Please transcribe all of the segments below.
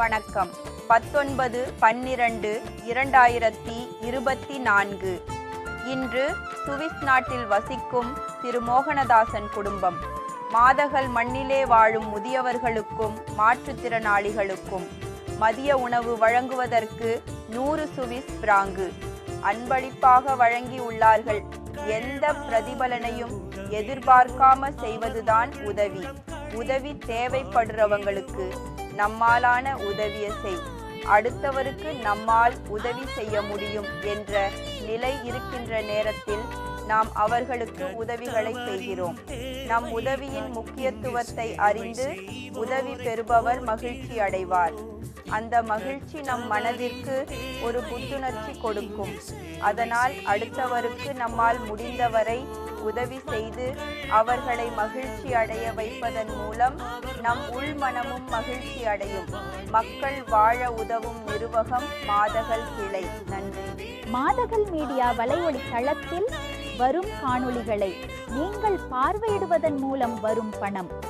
வணக்கம். பத்தொன்பது பன்னிரண்டு இரண்டாயிரத்தி இருபத்தி நான்கு இன்று சுவிஸ் நாட்டில் வசிக்கும் திரு மோகனதாசன் குடும்பம். மாதகள் மண்ணிலே வாழும் முதியவர்களுக்கும் மாற்றுத்திறனாளிகளுக்கும் மதிய உணவு வழங்குவதற்கு நூறு சுவிஸ் பிராங்கு. அன்பளிப்பாக வழங்கியுள்ளார்கள் எந்த பிரதிபலனையும் எதிர்பார்க்காம செய்வதுதான் உதவி. உதவி தேவைப்படுறவங்களுக்கு நம்மாலான உதவியை செய். அடுத்தவருக்கு நம்மால் உதவி செய்ய முடியும் என்ற நிலை இருக்கின்ற நேரத்தில் நாம் அவர்களுக்கு உதவிகளை செய்கிறோம். நம் உதவியின் முக்கியத்துவத்தை அறிந்து உதவி பெறுபவர் மகிழ்ச்சி அடைவார். அந்த மகிழ்ச்சி நம் மனதிற்கு ஒரு புத்துணர்ச்சி கொடுக்கும். அதனால் அடுத்தவருக்கு நம்மால் முடிந்தவரை உதவி செய்து அவர்களை மகிழ்ச்சி அடைய வைப்பதன் மூலம் நம் உள்மனமும் மகிழ்ச்சி அடையும். மக்கள் வாழ உதவும் நிறுவகம் மாதகள் கிளை. நன்றி. மாதகள் மீடியா வலையொலி தளத்தில் வரும் காணொளிகளை நீங்கள் பார்வையிடுவதன் மூலம் வரும் பணம்.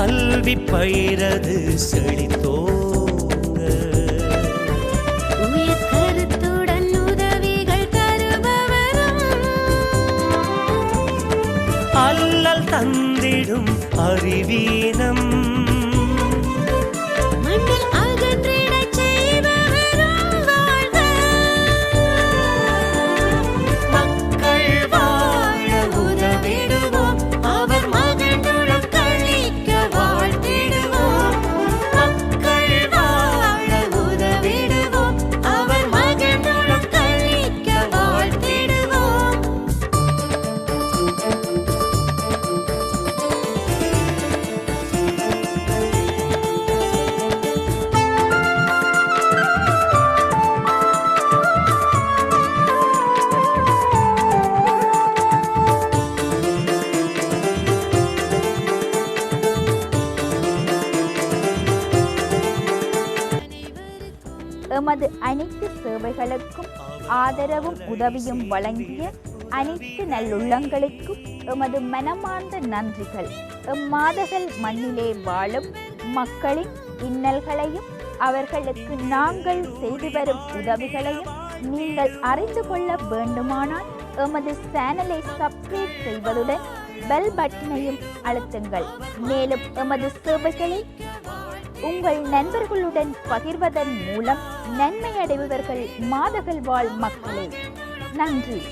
கல்வி பயிரது தருபவரும். அல்லல் தந்திடும் அறிவீனம். மண்ணில் எமது அனைத்து சேவைகளுக்கும் ஆதரவும் உதவியும் வழங்கிய அனைத்து நல்லுள்ளங்களுக்கும் எமது மனமார்ந்த நன்றிகள். எம்மாதகள் மண்ணிலே வாழும் மக்களின் இன்னல்களையும் அவர்களுக்கு நாங்கள் செய்து வரும் உதவிகளையும் நீங்கள் அறிந்து கொள்ள வேண்டுமானால் எமது சேனலை சப்ஸ்கிரைப் செய்வதுடன் பெல் பட்டனையும் அழுத்துங்கள். மேலும் எமது சேவைகளை உங்கள் நண்பர்களுடன் பகிர்வதன் மூலம் நன்மை அடைபவர்கள் மாதகல் வாழ் மக்களே. நன்றி.